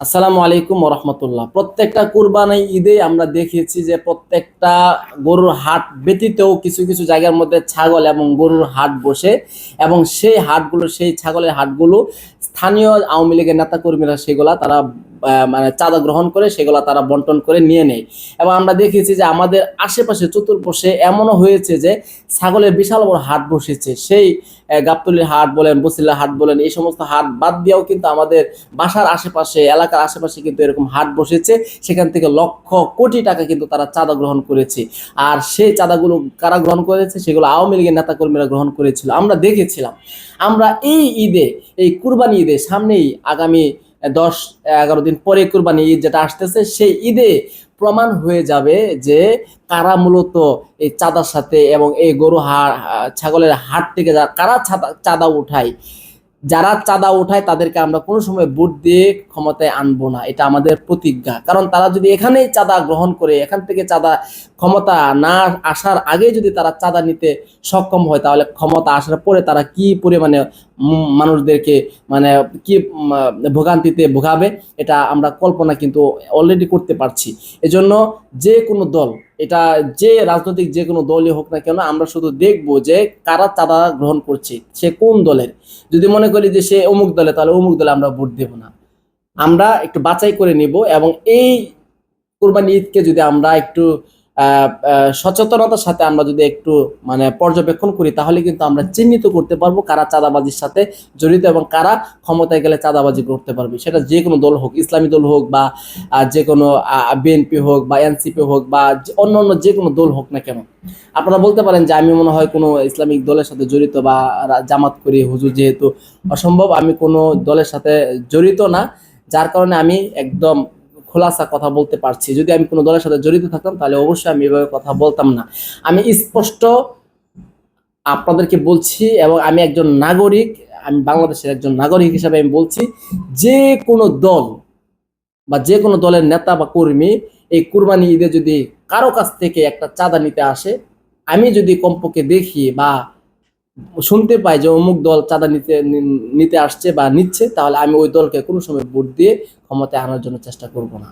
আসসালামু আলাইকুম রহমতুল্লাহ প্রত্যেকটা কুরবানি ঈদে আমরা দেখেছি যে প্রত্যেকটা গরুর হাট ব্যতীতও কিছু কিছু জায়গার মধ্যে ছাগল এবং গরুর হাট বসে এবং সেই হাটগুলো, সেই ছাগলের হাটগুলো স্থানীয় আওয়ামী লীগের নেতা কর্মীরা সেগুলা তারা মানে চাঁদা গ্রহণ করে সেগুলা তারা বন্টন করে নিয়ে নেয়। এবং আমরা দেখেছি যে আমাদের আশেপাশে চতুর্পাশে এমনও হয়েছে যে ছাগলের বিশাল বড় হাট বসেছে। সেই গাবতলীর হাট বলেন বসিলা হাট বলেন, এই সমস্ত হাট বাদ দিয়েও কিন্তু আমাদের বাসার আশেপাশে, এলাকার আশেপাশে কিন্তু এরকম হাট বসেছে। সেখান থেকে লক্ষ কোটি টাকা কিন্তু তারা চাঁদা গ্রহণ করেছে। আর সেই চাঁদাগুলো কারা গ্রহণ করেছে? সেগুলো আওয়ামী লীগের নেতাকর্মীরা গ্রহণ করেছিল। আমরা দেখেছিলাম। আমরা এই ঈদে, এই কুরবানি ঈদে সামনেই আগামী দশ, এগারো দিন পরে কুরবানি ঈদ যেটা আসতেছে, সেই ঈদে প্রমাণ হয়ে যাবে যে কারা মূলত এই চাঁদার সাথে এবং এই গরু হাট ছাগলের হাট থেকে যা, কারা চাঁদা উঠায়। যারা চাঁদা উঠায় তাদেরকে আমরা কোনো সময় ভোট দিয়ে ক্ষমতায় আনব না, এটা আমাদের প্রতিজ্ঞা। কারণ তারা যদি এখানেই চাঁদা গ্রহণ করে, এখান থেকে চাঁদা ক্ষমতা না আসার আগে যদি তারা চাঁদা নিতে সক্ষম হয়, তাহলে ক্ষমতা আসার পরে তারা কি পরিমাণে মানুষদেরকে মানে কি ভোগান্তিতে ভোগাবে, এটা আমরা কল্পনা কিন্তু অলরেডি করতে পারছি। এজন্য যে কোনো দল, এটা যে রাজনৈতিক যে কোনো দলই হোক না কেন, আমরা শুধু দেখব যে কারা চাঁদা গ্রহণ করছে, সে কোন দলের। যদি মনে করি যে সে অমুক দলে, তাহলে অমুক দলে আমরা ভোট দেব না। আমরা একটু বাছাই করে নিব এবং এই কোরবানি ঈদকে যদি আমরা একটু সচেতনতার সাথে আমরা যদি একটু মানে পর্যবেক্ষণ করি, তাহলে কিন্তু আমরা চিহ্নিত করতে পারব কারা চাঁদাবাজির সাথে জড়িত এবং কারা ক্ষমতায় গেলে চাঁদাবাজি করতে পারবে। সেটা যে কোনো দল হোক, ইসলামী দল হোক বা যে কোনো বিএনপি হোক বা এনসিপি হোক বা অন্য অন্য যে কোনো দল হোক না কেন। আপনারা বলতে পারেন যে, আমি মনে হয় কোনো ইসলামিক দলের সাথে জড়িত বা জামাত করি, হুজুর যেহেতু অসম্ভব, আমি কোনো দলের সাথে জড়িত না। যার কারণে আমি একদম খোলাসা কথা বলতে পারছি। যদি আমি কোনো দলের সাথে জড়িত থাকতাম, তাহলে অবশ্যই আমি এভাবে কথা বলতাম না। আমি স্পষ্ট আপনাদেরকে বলছি এবং আমি একজন নাগরিক, আমি বাংলাদেশের একজন নাগরিক হিসাবে আমি বলছি, যে কোনো দল বা যে কোনো দলের নেতা বা কর্মী এই কুরবানি ঈদে যদি কারও কাছ থেকে একটা চাঁদা নিতে আসে, আমি যদি কমপক্ষে দেখি বা শুনতে পাই যে অমুক দল চাঁদা নিতে নিতে আসছে বা নিচ্ছে, তাহলে আমি ওই দলকে কোনো সময় ভোট দিয়ে ক্ষমতায় আনার জন্য চেষ্টা করব না।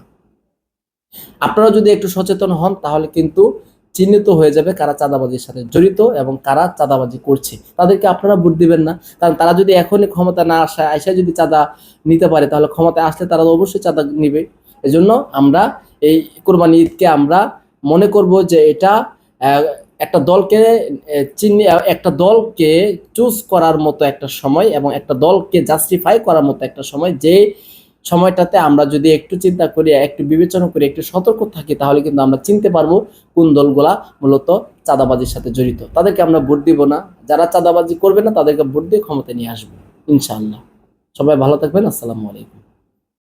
আপনারা যদি একটু সচেতন হন, তাহলে কিন্তু চিহ্নিত হয়ে যাবে কারা চাঁদাবাজির সাথে জড়িত এবং কারা চাঁদাবাজি করছে। তাদেরকে আপনারা ভোট দিবেন না, কারণ তারা যদি এখনই ক্ষমতা না আসে আইসা যদি চাঁদা নিতে পারে, তাহলে ক্ষমতায় আসলে তারা অবশ্যই চাঁদা নিবে। এজন্য আমরা এই কোরবানি ঈদকে আমরা মনে করব যে এটা একটা দলকে চিহ্নি একটা দলকে চুজ করার মতো একটা সময় এবং একটা দলকে জাস্টিফাই করার মতো একটা সময়, যে সময়টাতে আমরা যদি একটু চিন্তা করি, একটু বিবেচনা করি, একটু সতর্ক থাকি, তাহলে কিন্তু আমরা চিনতে পারব কোন দলগুলা মূলত চাঁদাবাজির সাথে জড়িত। তাদেরকে আমরা ভোট দিব না। যারা চাঁদাবাজি করবে না, তাদেরকে ভোট দিয়ে ক্ষমতা নিয়ে আসব, ইনশাআল্লাহ। সবাই ভালো থাকবেন। আসসালামু আলাইকুম।